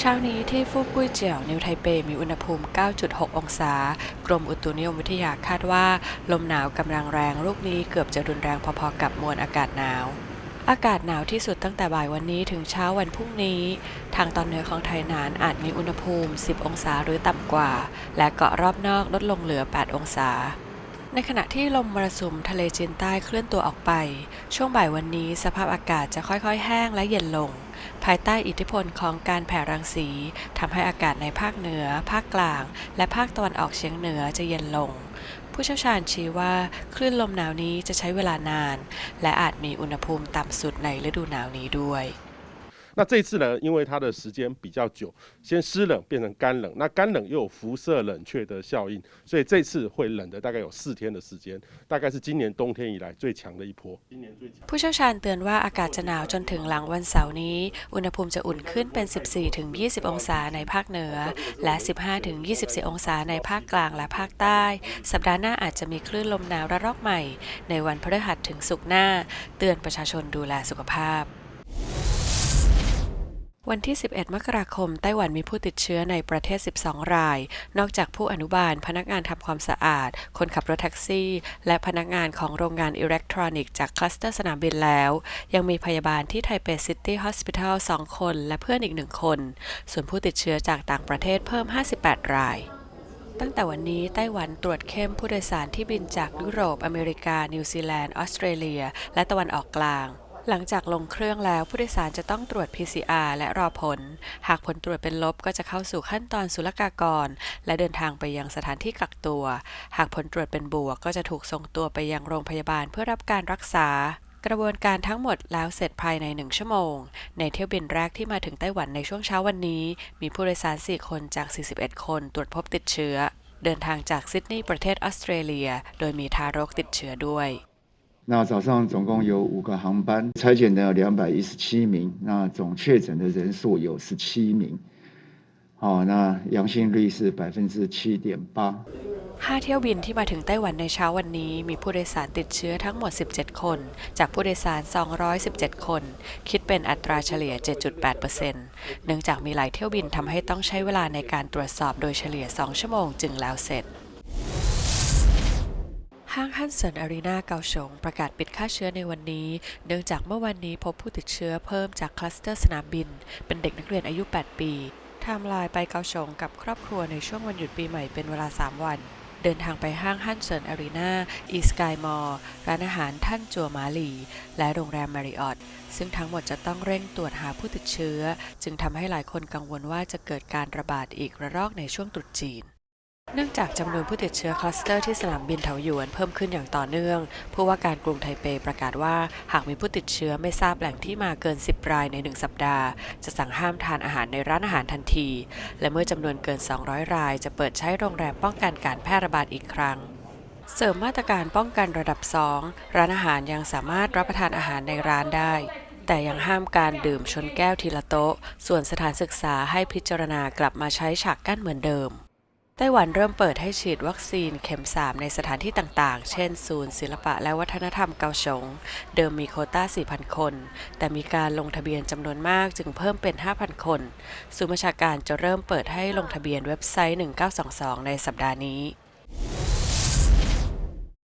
เช้านี้ที่ฟูกุ้ยเจียวนิวไทเปมีอุณหภูมิ 9.6 องศา กรมอุตุนิยมวิทยาคาดว่า ลมหนาวกำลังแรงลูกนี้เกือบจะรุนแรงพอๆกับมวลอากาศหนาว อากาศหนาวที่สุดตั้งแต่บ่ายวันนี้ถึงเช้าวันพรุ่งนี้ ทางตอนเหนือของไทยนานอาจมีอุณหภูมิ 10 องศาหรือต่ำกว่า และเกาะรอบนอกลดลงเหลือ 8 องศาในขณะที่ลมมรสุมทะเลจีนใต้เคลื่อนตัวออกไป ช่วงบ่ายวันนี้สภาพอากาศจะค่อยๆ แห้งและเย็นลง ภายใต้อิทธิพลของการแผ่รังสีทำให้อากาศในภาคเหนือ ภาคกลาง และภาคตะวันออกเฉียงเหนือจะเย็นลง ผู้เชี่ยวชาญชี้ว่าคลื่นลมหนาวนี้จะใช้เวลานาน และอาจมีอุณหภูมิต่ำสุดในฤดูหนาวนี้ด้วย 那这次呢，因为它的时间比较久，先湿冷变成干冷，那干冷又有辐射冷却的效应，所以这次会冷的大概有四天的时间，大概是今年冬天以来最强的一波。今年最强。 ผู้เชี่ยวชาญเตือนว่าอากาศจะหนาวจนถึงหลังวันเสาร์นี้ อุณหภูมิจะอุ่นขึ้นเป็น 14-20 องศาในภาคเหนือ และ 15-24 องศาในภาคกลางและภาคใต้ สัปดาห์หน้าอาจจะมีคลื่นลมหนาวระลอกใหม่ ในวันพฤหัสถึงศุกร์หน้า เตือนประชาชนดูแลสุขภาพ วันที่ 11 มกราคม ไต้หวันมีผู้ติดเชื้อในประเทศ 12 ราย นอกจากผู้อนุบาล พนักงานทำความสะอาด คนขับรถแท็กซี่ และพนักงานของโรงงานอิเล็กทรอนิกส์จากคลัสเตอร์สนามบินแล้ว ยังมีพยาบาลที่ไทเปซิตี้ฮอสพิทอล2 คน และเพื่อนอีกหนึ่งคน ส่วนผู้ติดเชื้อจากต่างประเทศเพิ่ม 58 รายตั้งแต่วันนี้ไต้หวันตรวจเข้มผู้โดยสารที่บินจากยุโรป อเมริกา นิวซีแลนด์ ออสเตรเลีย และตะวันออกกลาง หลังจากลงเครื่องแล้วผู้โดยสารจะต้องตรวจ PCR และรอผล หากผลตรวจเป็นลบก็จะเข้าสู่ขั้นตอนศุลกากร และเดินทางไปยังสถานที่กักตัว หากผลตรวจเป็นบวกก็จะถูกส่งตัวไปยังโรงพยาบาลเพื่อรับการรักษา กระบวนการทั้งหมดแล้วเสร็จภายในหนึ่งชั่วโมง ในเที่ยวบินแรกที่มาถึงไต้หวันในช่วงเช้าวันนี้ มีผู้โดยสาร 4 คนจาก 41 คนตรวจพบติดเชื้อ เดินทางจากซิดนีย์ประเทศออสเตรเลีย โดยมีทารกติดเชื้อด้วย 那早上总共有五个航班，裁减的有两百一十七名，那总确诊的人数有十七名，好、那阳性率是百分之七点八。 5 เที่ยวบินที่มาถึงไต้หวันในเช้าวันนี้ มีผู้โดยสารติดเชื้อทั้งหมด 17 คน จากผู้โดยสาร 217 คน คิดเป็นอัตราเฉลี่ย 7.8%เนื่องจากมีหลายเที่ยวบินทำให้ต้องใช้เวลาในการตรวจสอบโดยเฉลี่ย 2 ชั่วโมงจึงแล้วเสร็จ ห้างฮั่นเซินอารีนาเกาฉงประกาศปิดค่าเชื้อในวันนี้ เนื่องจากเมื่อวันนี้พบผู้ติดเชื้อเพิ่มจากคลัสเตอร์สนามบิน เป็นเด็กนักเรียนอายุ 8 ปีไทม์ไลน์ไปเกาฉงกับครอบครัวในช่วงวันหยุดปีใหม่เป็นเวลา 3 วัน เดินทางไปห้างฮั่นเซินอารีนาอีสกายมอลร้านอาหารท่านจัวมาลี และโรงแรมมาริออตซึ่งทั้งหมดจะต้องเร่งตรวจหาผู้ติดเชื้อ จึงทำให้หลายคนกังวลว่าจะเกิดการระบาดอีกระลอกในช่วงตรุษจีน เนื่องจากจำนวนผู้ติดเชื้อคลัสเตอร์ที่สนามบินเถาหยวนเพิ่มขึ้นอย่างต่อเนื่อง ผู้ว่าการกรุงไทเปประกาศว่า หากมีผู้ติดเชื้อไม่ทราบแหล่งที่มาเกิน 10 รายใน 1 สัปดาห์ จะสั่งห้ามทานอาหารในร้านอาหารทันที และเมื่อจำนวนเกิน 200 ราย จะเปิดใช้โรงแรมป้องกันการแพร่ระบาดอีกครั้งเสริมมาตรการป้องกันระดับ 2 ร้านอาหารยังสามารถรับประทานอาหารในร้านได้ แต่ยังห้ามการดื่มชนแก้วทีละโต๊ะ ส่วนสถานศึกษาให้พิจารณากลับมาใช้ฉากกั้นเหมือนเดิม ไต้หวันเริ่มเปิดให้ฉีดวัคซีนเข็ม 3 ในสถานที่ต่างๆ เช่น ศูนย์ศิลปะและวัฒนธรรมเกาฉง เดิมมีโคต้า 4,000 คน แต่มีการลงทะเบียนจำนวนมากจึงเพิ่มเป็น 5,000 คน ศูนย์ประชาการจะเริ่มเปิดให้ลงทะเบียนเว็บไซต์ 1922 ในสัปดาห์นี้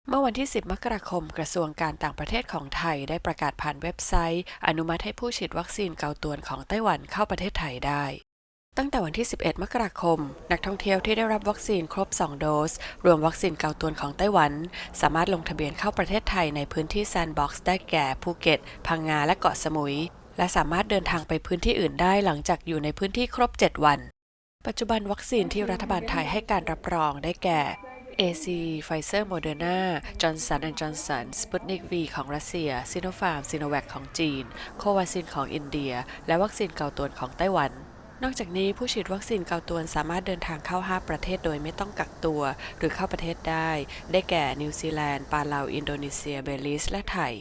เมื่อวันที่ 10 มกราคม กระทรวงการต่างประเทศของไทยได้ประกาศผ่านเว็บไซต์ อนุมัติให้ผู้ฉีดวัคซีนเกาตวนของไต้หวันเข้าประเทศไทยได้ ตั้งแต่วันที่ 11 มกราคม นักท่องเที่ยวที่ได้รับวัคซีนครบ 2 โดส รวมวัคซีนเกาตัวนของไต้หวัน สามารถลงทะเบียนเข้าประเทศไทยในพื้นที่แซนด์บ็อกซ์ได้แก่ภูเก็ต พังงา และเกาะสมุย และสามารถเดินทางไปพื้นที่อื่นได้หลังจากอยู่ในพื้นที่ครบ 7 วัน ปัจจุบันวัคซีนที่รัฐบาลไทยให้การรับรองได้แก่ AC Pfizer Moderna Johnson Johnson Sputnik V ของรัสเซีย Sinopharm Sinovac ของจีน โควาซินของอินเดีย และวัคซีนเกาตัวของไต้หวัน นอกจากนี้ผู้ฉีดวัคซีนเกาตวนสามารถเดินทางเข้า 5 ประเทศโดยไม่ต้องกักตัว หรือเข้าประเทศได้ ได้แก่นิวซีแลนด์ปาเลาอินโดนีเซีย เบลิส และไทย